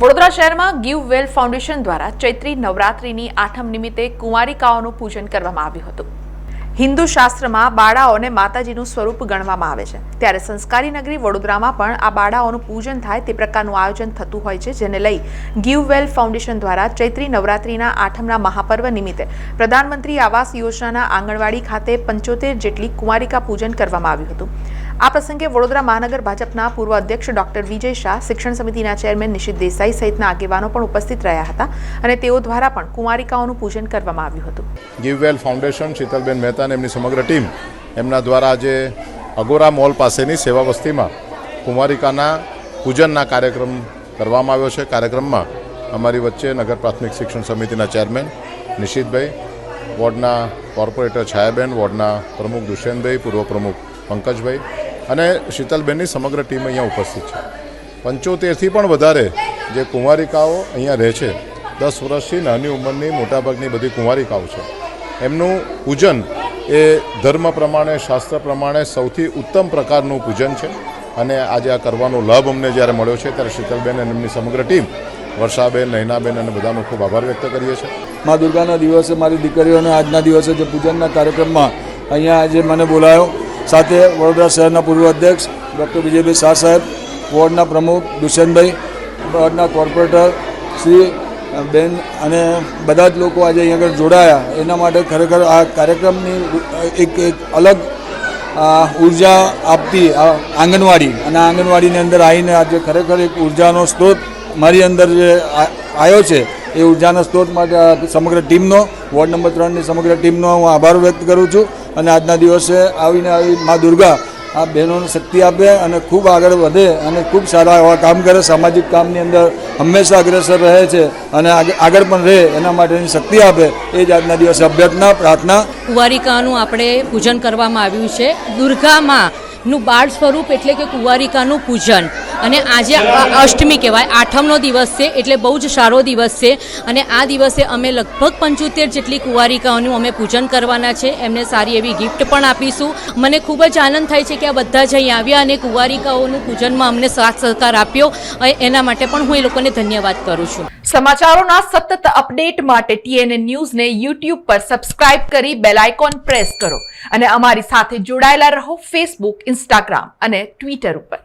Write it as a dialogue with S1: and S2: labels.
S1: વડોદરા શહેરમાં give well foundation દ્વારા ચૈત્રી નવરાત્રિની આઠમ નિમિત્તે કુંવારિકાઓનું પૂજન કરવામાં આવ્યું હતું. હિન્દુ શાસ્ત્રમાં બાળાઓને માતાજીનું સ્વરૂપ ગણવામાં આવે છે. ત્યારે સંસ્કારી નગરી વડોદરામાં પણ આ બાળાઓનું પૂજન થાય તે પ્રકારનું આયોજન થતું હોય છે, જેને લઈ ગીવ વેલ ફાઉન્ડેશન દ્વારા ચૈત્રી નવરાત્રિના આઠમના મહાપર્વ નિમિત્તે પ્રધાનમંત્રી આવાસ યોજનાના આંગણવાડી ખાતે પંચોતેર જેટલી કુંવારિકા પૂજન કરવામાં આવ્યું હતું. આ પ્રસંગે વડોદરા મહાનગર ભાજપના પૂર્વ અધ્યક્ષ ડોક્ટર વિજય શાહ, શિક્ષણ સમિતિના ચેરમેન નિશિત દેસાઈ સહિતના આગેવાનો પણ ઉપસ્થિત રહ્યા હતા અને તેઓ દ્વારા પણ કુંવારિકાઓનું પૂજન કરવામાં આવ્યું હતું.
S2: ગીવવેલ ફાઉન્ડેશન શીતલબેન મહેતા અને એમની સમગ્ર ટીમ એમના દ્વારા આજે અગોરા મોલ પાસેની સેવા વસ્તીમાં કુમારિકાના પૂજનના કાર્યક્રમ કરવામાં આવ્યો છે. કાર્યક્રમમાં અમારી વચ્ચે નગર પ્રાથમિક શિક્ષણ સમિતિના ચેરમેન નિશિતભાઈ, વોર્ડના કોર્પોરેટર છાયાબેન, વોર્ડના પ્રમુખ દુષ્યંતભાઈ, પૂર્વ પ્રમુખ પંકજભાઈ અને શીતલબેનની સમગ્ર ટીમ અહીંયા ઉપસ્થિત છે. પંચોતેરથી પણ વધારે જે કુંવારિકાઓ અહીંયા રહે છે, દસ વર્ષથી નાની ઉંમરની મોટાભાગની બધી કુંવારિકાઓ છે. એમનું પૂજન એ ધર્મ પ્રમાણે, શાસ્ત્ર પ્રમાણે સૌથી ઉત્તમ પ્રકારનું પૂજન છે. અને આજે આ કરવાનો લાભ અમને જ્યારે મળ્યો છે, ત્યારે શીતલબેન અને એમની સમગ્ર ટીમ, વર્ષાબેન, નૈનાબેન અને બધાનો ખૂબ આભાર વ્યક્ત કરીએ છીએ.
S3: મા દુર્ગાના દિવસે મારી દીકરીઓને આજના દિવસે જે પૂજનના કાર્યક્રમમાં અહીંયા આજે મને બોલાયો, સાથે વડોદરા શહેરના પૂર્વ અધ્યક્ષ ડૉક્ટર વિજયભાઈ શાહ સાહેબ, વોર્ડના પ્રમુખ દુષ્યંતભાઈ, વોર્ડના કોર્પોરેટર શ્રી બેન અને બધા જ લોકો આજે અહીંયા આગળ જોડાયા. એના માટે ખરેખર આ કાર્યક્રમની એક એક અલગ ઊર્જા આપતી આંગણવાડી અને આંગણવાડીની અંદર આવીને આજે ખરેખર એક ઉર્જાનો સ્ત્રોત મારી અંદર જે આવ્યો છે, એ ઉર્જાના સ્ત્રોત માટે સમગ્ર ટીમનો, વોર્ડ નંબર ત્રણની સમગ્ર ટીમનો હું આભાર વ્યક્ત કરું છું. અને આજના દિવસે આવીને આવી મા દુર્ગા આ બહેનોને શક્તિ આપે અને ખૂબ આગળ વધે અને ખૂબ સારા એવા કામ કરે. સામાજિક કામની અંદર હંમેશા અગ્રેસર રહે છે અને આગ- આગળ પણ રહે એના માટેની શક્તિ આપે એ જ આજના દિવસે અભ્યર્થના, પ્રાર્થના.
S4: કુંવારિકાનું આપણે પૂજન કરવામાં આવ્યું છે. દુર્ગામાં નું બાળ સ્વરૂપ એટલે કે કુંવારિકાનું પૂજન. અને આજે અષ્ટમી કહેવાય. આઠમનો દિવસ છે, એટલે બહુ જ સારો દિવસ છે. અને આ દિવસે અમે લગભગ પંચોતેર જેટલી કુંવારિકાઓનું અમે પૂજન કરવાના છે. એમને સારી એવી ગિફ્ટ પણ આપીશું. મને ખૂબ જ આનંદ થાય છે કે આ બધા જ અહીં આવ્યા અને કુંવારિકાઓનું પૂજનમાં અમને સાથ સહકાર આપ્યો. એના માટે પણ હું એ લોકોને ધન્યવાદ કરું છું.
S1: સમાચારોના સતત અપડેટ માટે ટીએનએ ન્યૂઝને યુટ્યુબ પર સબસ્ક્રાઇબ કરી બેલ આઇકોન પ્રેસ કરો. અને અમારી સાથે જોડાયેલા રહો ફેસબુક ઇન્સ્ટાગ્રામ અને ટ્વિટર ઉપર.